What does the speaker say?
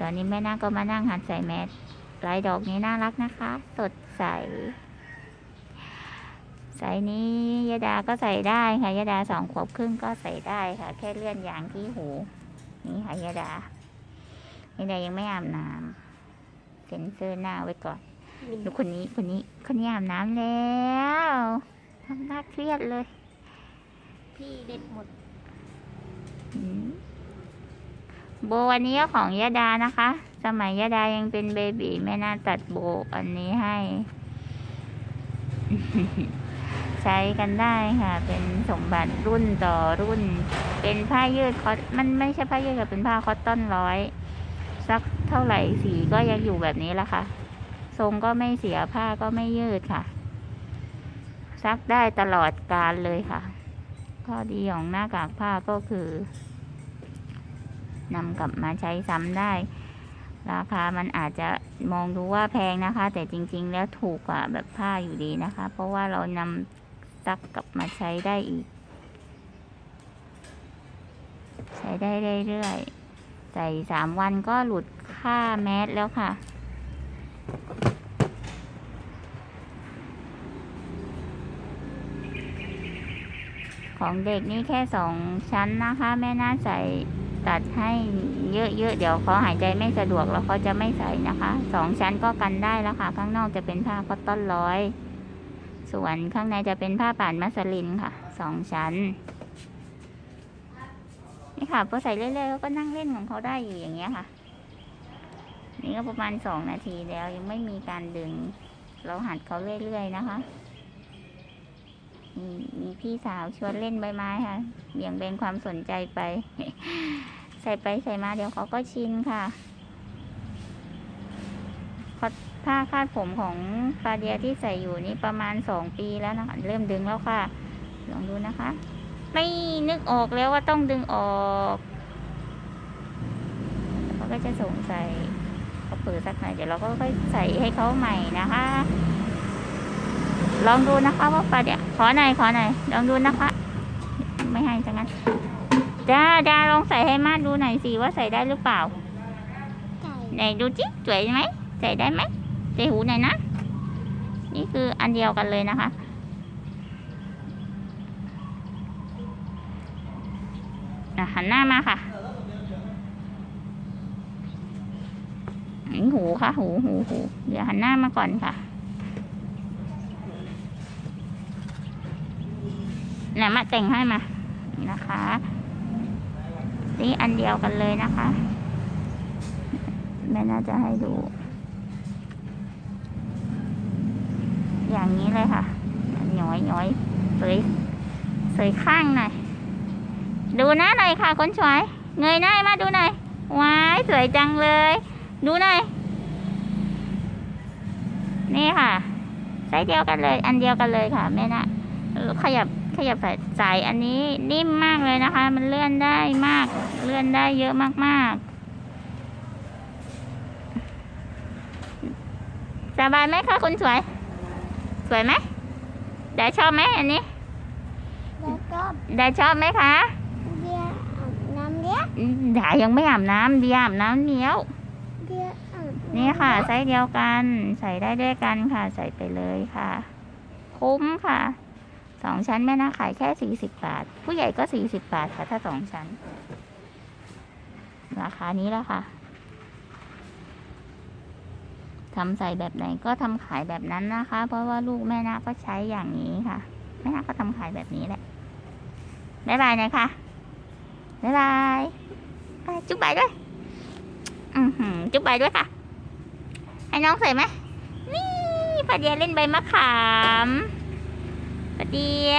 ตอนนี้แม่นาคก็มานั่งหัดใส่แมสลายดอกนี้น่ารักนะคะ สดใส ใส่นี้ยดาก็ใส่ได้ค่ะยดาสองขวบครึ่งก็ใส่ได้ค่ะ แค่เลื่อนยางที่หู นี่ค่ะยดายดายังไม่อาบน้ำเซ็นเซอร์หน้าไว้ก่อนดูคนนี้คนนี้คนนี้อาบน้ำแล้วทำหน้าเครียดเลย พี่เด็ดหมดอืม โบวันนี้ของยาดานะคะ สมัยยาดายังเป็นเบบีแม่น่าตัดโบอันนี้ให้ ใช้กันได้ค่ะ เป็นสมบัติรุ่นต่อรุ่น เป็นผ้ายืดคอตมันไม่ใช่ผ้ายืดค่ะเป็นผ้าคอตตอนร้อย สักเท่าไหร่สีก็ยังอยู่แบบนี้ละค่ะ ทรงก็ไม่เสียผ้าก็ไม่ยืดค่ะ ซักได้ตลอดกาลเลยค่ะ ข้อดีของหน้ากากผ้าก็คือ นำกลับมาใช้ซ้ำได้ ราคามันอาจจะมองดูว่าแพงนะคะ แต่จริงๆ แล้วถูกกว่าแบบผ้าอยู่ดีนะคะ เพราะว่าเรานำซักกลับมาใช้ได้อีก ใช้ได้เรื่อยๆใส่สามวันก็หลุดค่าแมสแล้วค่ะ ของเด็กนี่แค่สองชั้นนะคะ แม่น่าใส่ตัดให้เยอะๆเดี๋ยวเขาหายใจไม่สะดวกแล้วเขาจะไม่ใส่นะคะสองชั้นก็กันได้แล้วค่ะ ข้างนอกจะเป็นผ้าคอตตอนร้อย ส่วนข้างในจะเป็นผ้าป่านมัสลินค่ะสองชั้นนี่ค่ะพอใส่เรื่อยๆเขาก็นั่งเล่นของเขาได้อยู่อย่างเงี้ยค่ะ นี่ก็ประมาณสองนาทีแล้วยังไม่มีการดึง เราหัดเขาเรื่อยๆนะคะ มีพี่สาวชวนเล่นใบไม้ค่ะเบี่ยงเบนความสนใจไป ใส่ไปใส่มาเดี๋ยวเขาก็ชินค่ะพอผ้าคาดผมของฟาเดียที่ใส่อยู่นี่ประมาณสองปีแล้วนะคะเริ่มดึงแล้วค่ะ ลองดูนะคะ ไม่นึกออกแล้วว่าต้องดึงออกเขาก็จะสงสัยเขาเปิดสักหน่อยเดี๋ยวเราก็ค่อยใส่ให้เขาใหม่นะคะ ลองดูนะคะว่าปลาเดี๋ยวขอหน่อยขอหน่อยลองดูนะคะ ไม่ให้จังงั้นจ้าดาลองใส่ให้มาดดูหน่อยสิว่าใส่ได้หรือเปล่าไก่ไหนดูจิสวยไหมใส่ได้ไหมใส่หูหน่อยนะ นี่คืออันเดียวกันเลยนะคะอะหันหน้ามาค่ะหูค่ะ หูหูหูเดี๋ยวหันหน้ามาก่อนค่ะ นี่ยมาแต่งให้มานี่นะคะนี่อันเดียวกันเลยนะคะ แม่น่าจะให้ดู อย่างนี้เลยค่ะหย้อยหย้อยสวยสวยข้างหน่อยดูหน้าหน่อยค่ะคนสวย เงยหน้ามาดูหน่อยว้ายสวยจังเลย ดูหน่อยนี่ค่ะไซส์เดียวกันเลย อันเดียวกันเลยค่ะแม่นะขยับ ขยับใส่สายอันนี้นิ่มมากเลยนะคะ มันเลื่อนได้มาก เลื่อนได้เยอะมากๆ สบายไหมคะคุณสวย สวยไหมดาชอบไหมอันนี้แล้วก็ดาชอบไหมคะเบียร์อาบน้ำเลี้ยอืมดายังไม่อาบน้ำเดียอาบน้ำเนี้ยวเบียร์อาบำนี่ค่ะไซส์เดียวกัน ใส่ได้ด้วยกันค่ะ ใส่ไปเลยค่ะ คุ้มค่ะส องชั้นแม่นาขายแค่สี่สิบบาท ผู้ใหญ่ก็สี่สิบบาทค่ะถ้าสองชั้น ราคานี้แล้วค่ะทำใส่แบบไหนก็ทำขายแบบนั้นนะคะ เพราะว่าลูกแม่นาก็ใช้อย่างนี้ค่ะ แม่นาก็ทำขายแบบนี้แหละบ๊ายบายนะคะบ๊ายบายจุ๊บใบายด้วยอือหือจุ๊บใบายด้วยค่ะ ให้น้องใส่ไหมนี่ปลาเดียเล่นใบมะขาม ปลาเดีย